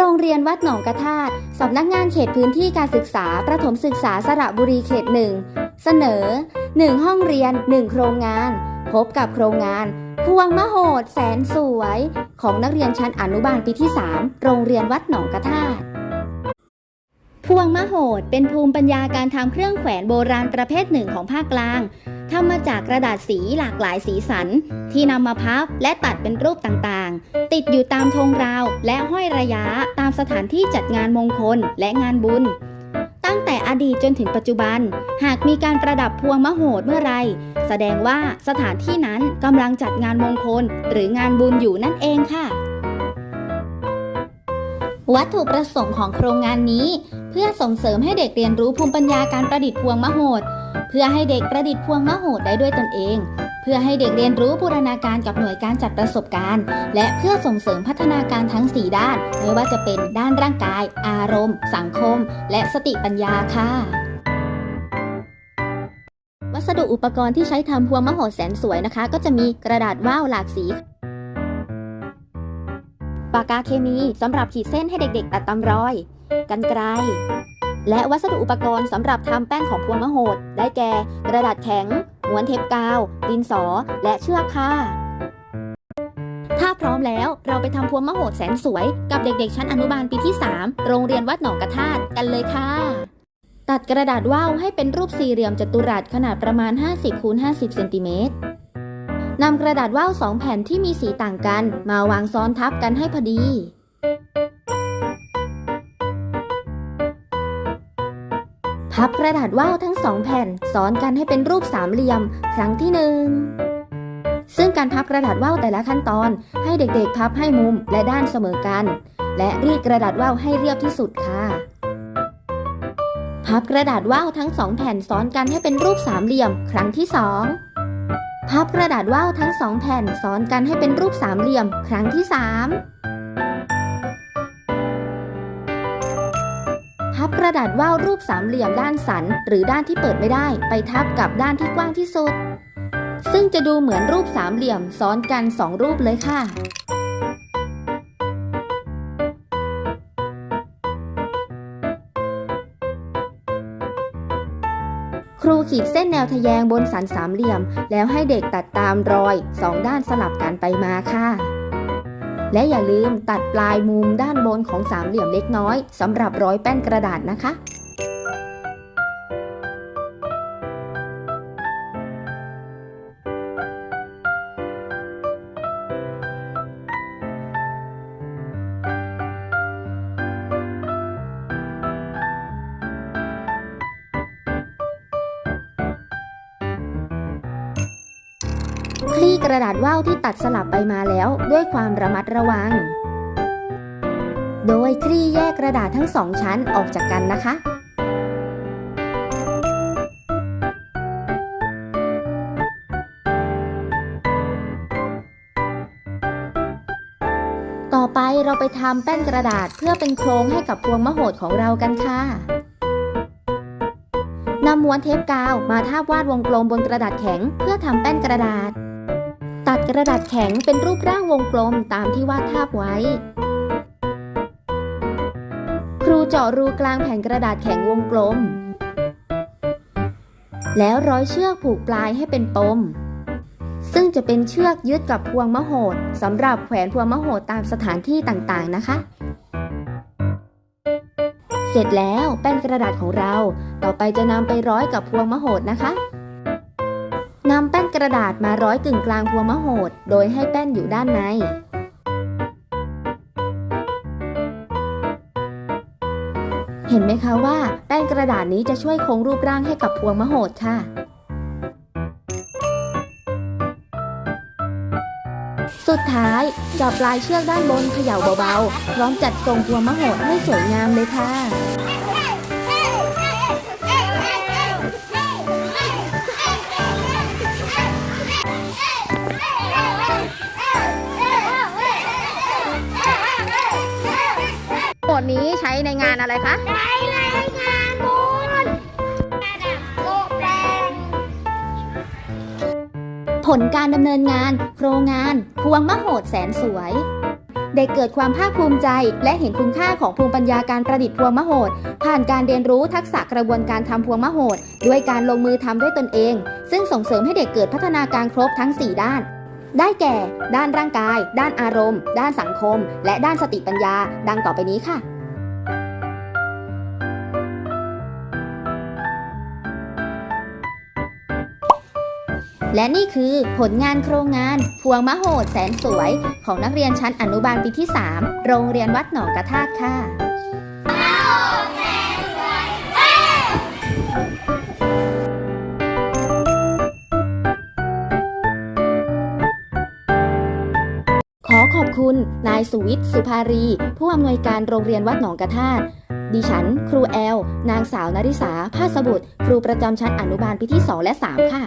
โรงเรียนวัดหนองกระทาดสำนักงานเขตพื้นที่การศึกษา ประถมศึกษาสระบุรีเขตหนึ่งเสนอ 1 ห้องเรียน 1 โครงงาน พบกับโครงงาน พวงมโหดแสนสวย ของนักเรียนชั้นอนุบาลปีที่ 3 โรงเรียนวัดหนองกระทาด พวงมโหดเป็นภูมิปัญญาการทำเครื่องแขวนโบราณประเภทหนึ่งของภาคกลางทำมาจากกระดาษสีหลากหลายสีสัน ที่นำมาพับและตัดเป็นรูปต่างๆ ติดอยู่ตามธงราวและห้อยระยะตามสถานที่จัดงานมงคลและงานบุญ ตั้งแต่อดีตจนถึงปัจจุบัน หากมีการประดับพวงมโหดเมื่อไร แสดงว่าสถานที่นั้นกำลังจัดงานมงคลหรืองานบุญอยู่นั่นเองค่ะ วัตถุประสงค์ของโครงงานนี้ เพื่อส่งเสริมให้เด็กเรียนรู้ภูมิปัญญาการประดิษฐ์พวงมโหด เพื่อให้เด็กประดิษฐ์พวงมโหดได้ด้วยตนเอง เพื่อให้เด็กเรียนรู้บูรณาการกับหน่วยการจัดประสบการณ์ และเพื่อส่งเสริมพัฒนาการทั้ง 4 ด้าน ไม่ว่าจะเป็นด้านร่างกาย อารมณ์ สังคม และสติปัญญาค่ะ วัสดุอุปกรณ์ที่ใช้ทำพวงมโหดแสนสวยนะคะ ก็จะมีกระดาษว่าวหลากสี ปากกาเคมีสำหรับขีดเส้นให้เด็กๆ ตัดตามรอย กันไกรและวัสดุอุปกรณ์สำหรับทำแป้นของพวงมะโหด ได้แก่ กระดาษแข็งม้วนเทปกาว ดินสอ และเชือกค่ะ ถ้าพร้อมแล้วเราไปทำพวงมะโหดแสนสวย กับเด็กๆ ชั้นอนุบาลปีที่ 3 โรงเรียนวัดหนองกระทาดกันเลยค่ะ ตัดกระดาษว่าวให้เป็นรูปสี่เหลี่ยมจัตุรัสขนาดประมาณ 50คูณ50เซนติเมตร นำกระดาษว่าวสองแผ่นที่มีสีต่างกัน มาวางซ้อนทับกันให้พอดีพับกระดาษว่าวทั้งสองแผ่นซ้อนกันให้เป็นรูปสามเหลี่ยม ครั้งที่หนึ่งซึ่งการพับกระดาษว่าวแต่ละขั้นตอน ให้เด็กๆ พับให้มุมและด้านเสมอกัน และรีดกระดาษว่าวให้เรียบที่สุดค่ะ พับกระดาษว่าวทั้งสองแผ่นซ้อนกันให้เป็นรูปสามเหลี่ยม ครั้งที่สอง พับกระดาษว่าวทั้งสองแผ่นซ้อนกันให้เป็นรูปสามเหลี่ยม ครั้งที่ 3 พับกระดาษว่าวรูปสามเหลี่ยมด้านสัน หรือด้านที่เปิดไม่ได้ ไปทับกับด้านที่กว้างที่สุด ซึ่งจะดูเหมือนรูปสามเหลี่ยมซ้อนกันสองรูปเลยค่ะ ครูขีดเส้นแนวทะแยงบนสันสามเหลี่ยม แล้วให้เด็กตัดตามรอยสองด้านสลับกันไปมาค่ะ และอย่าลืมตัดปลายมุมด้านบนของสามเหลี่ยมเล็กน้อยสำหรับร้อยแป้นกระดาษนะคะ คลี่กระดาษว่าวที่ตัดสลับไปมาแล้วด้วยความระมัดระวัง โดยคลี่แยกกระดาษทั้งสองชั้นออกจากกันนะคะต่อไปเราไปทำแป้นกระดาษเพื่อเป็นโครงให้กับพวงมโหดของเรากันค่ะ นำม้วนเทปกาวมาทาบวาดวงกลมบนกระดาษแข็งเพื่อทำแป้นกระดาษ กระดาษแข็งเป็นรูปร่างวงกลมตามที่วาดทาบไว้ ครูเจาะรูกลางแผ่นกระดาษแข็งวงกลม แล้วร้อยเชือกผูกปลายให้เป็นปม ซึ่งจะเป็นเชือกยึดกับพวงมโหดสำหรับแขวนพวงมโหดตามสถานที่ต่างๆนะคะเสร็จแล้วแป้นกระดาษของเรา ต่อไปจะนำไปร้อยกับพวงมโหดนะคะ นำแป้นกระดาษมาร้อยกึ่งกลางพวงมะโหด โดยให้แป้นอยู่ด้านใน เห็นไหมคะว่าแป้นกระดาษนี้จะช่วยคงรูปร่างให้กับพวงมะโหดค่ะสุดท้ายจับปลายเชือกด้านบนเขย่าเบาๆ พร้อมจัดทรงพวงมะโหดให้สวยงามเลยค่ะ ใช้ในงานอะไรคะ ใช้รายงานบุญโลกแรงผลการดำเนินงาน โครงงานพวงมโหดแสนสวย เด็กเกิดความภาคภูมิใจและเห็นคุณค่าของภูมิปัญญาการประดิษฐ์พวงมโหด ผ่านการเรียนรู้ทักษะกระบวนการทำพวงมโหด ด้วยการลงมือทำด้วยตนเอง ซึ่งส่งเสริมให้เด็กเกิดพัฒนาการครบทั้ง 4 ด้านได้แก่ ด้านร่างกาย ด้านอารมณ์ ด้านสังคม และด้านสติปัญญา ดังต่อไปนี้ค่ะ และนี่คือผลงานโครงงาน พวงมะโหดแสนสวย ของนักเรียนชั้นอนุบาลปีที่ 3 โรงเรียนวัดหนองกระทาดค่ะ ขอขอบคุณ นายสุวิทย์สุภารี ผู้อำนวยการโรงเรียนวัดหนองกระทาดดิฉัน ครูแอล นางสาวนริษาภาสบุตร ครูประจำชั้นอนุบาลปีที่ 2 และ 3 ค่ะ